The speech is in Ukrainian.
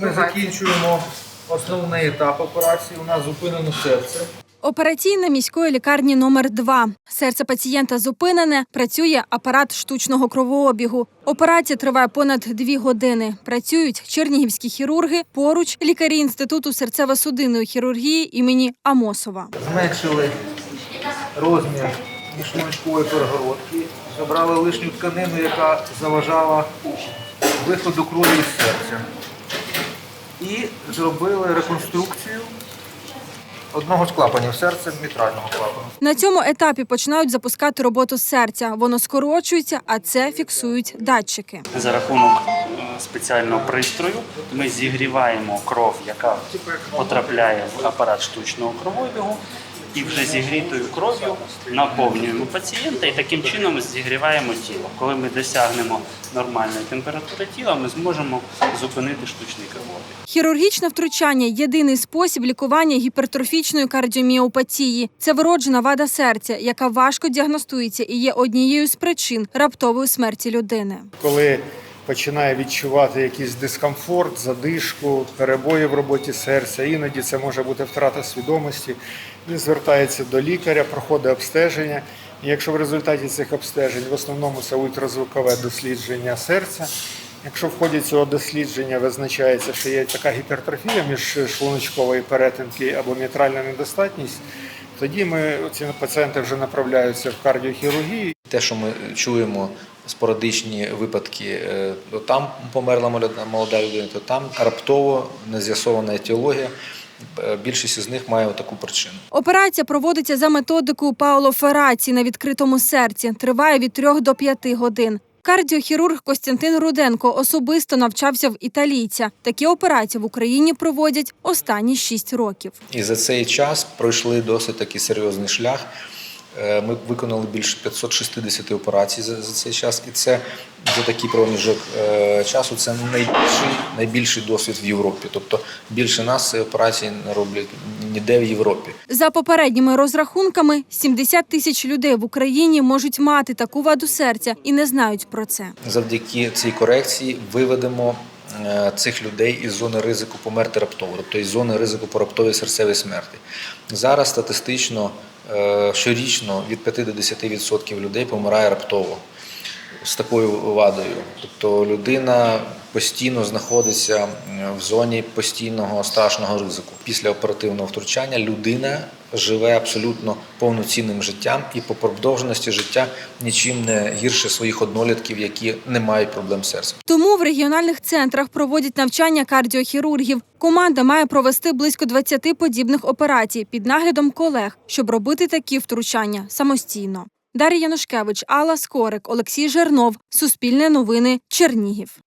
Ми закінчуємо основний етап операції. У нас зупинено серце. Операційна міської лікарні номер 2 Серце пацієнта зупинене. Працює апарат штучного кровообігу. Операція триває понад дві години. Працюють чернігівські хірурги. Поруч лікарі інституту серцево-судинної хірургії імені Амосова. Зменшили розмір міжшлуночкової перегородки, забрали лишню тканину, яка заважала виходу крові із серця. І зробили реконструкцію одного з клапанів серця, мітрального клапану. На цьому етапі починають запускати роботу серця. Воно скорочується, а це фіксують датчики. За рахунок е, спеціального пристрою ми зігріваємо кров, яка потрапляє в апарат штучного кровообігу, і вже зігрітою кров'ю наповнюємо пацієнта і таким чином зігріваємо тіло. Коли ми досягнемо нормальної температури тіла, ми зможемо зупинити штучний кровообіг. Хірургічне втручання єдиний спосіб лікування гіпертрофічної кардіоміопатії. Це вроджена вада серця, яка важко діагностується і є однією з причин раптової смерті людини. коли починає відчувати якийсь дискомфорт, задишку, перебої в роботі серця, іноді це може бути втрата свідомості. Він звертається до лікаря, проходить обстеження. І якщо в результаті цих обстежень в основному це ультразвукове дослідження серця. Якщо в ході цього дослідження визначається, що є така гіпертрофія між шлуночкової перетинки або мітральна недостатність, тоді ми ці пацієнти вже направляються в кардіохірургію Те, що ми чуємо, спорадичні випадки, е, то там померла молода- молода людина, то там раптово нез'ясована етіологія. Е, Більшість із них має таку причину. Операція проводиться за методикою Пауло Ферраці на відкритому серці. Триває від 3 до 5 годин. Кардіохірург Костянтин Руденко особисто навчався в італійця. Такі операції в Україні проводять останні 6 років. І за цей час пройшли досить такий серйозний шлях. Е, Ми виконали більше 560 операцій за, цей час, і це за такий проміжок е, часу це найбільший, найбільший досвід в Європі. Тобто більше нас ці операції не роблять ніде в Європі. За попередніми розрахунками, 70 тисяч людей в Україні можуть мати таку ваду серця і не знають про це. Завдяки цій корекції виведемо е, цих людей із зони ризику померти раптово, тобто із зони ризику по раптовій серцевій смерті. Зараз статистично е, щорічно від 5 до 10% людей помирає раптово з такою вадою. Тобто людина постійно знаходиться е, в зоні постійного страшного ризику. Після оперативного втручання людина живе абсолютно повноцінним життям і по продовженості життя нічим не гірше своїх однолітків, які не мають проблем з. Тому в регіональних центрах проводять навчання кардіохірургів. Команда має провести близько 20 подібних операцій під наглядом колег, щоб робити такі втручання самостійно. Дар'я Янушкевич, Алла Скорик, Олексій Жернов. Суспільне новини. Чернігів.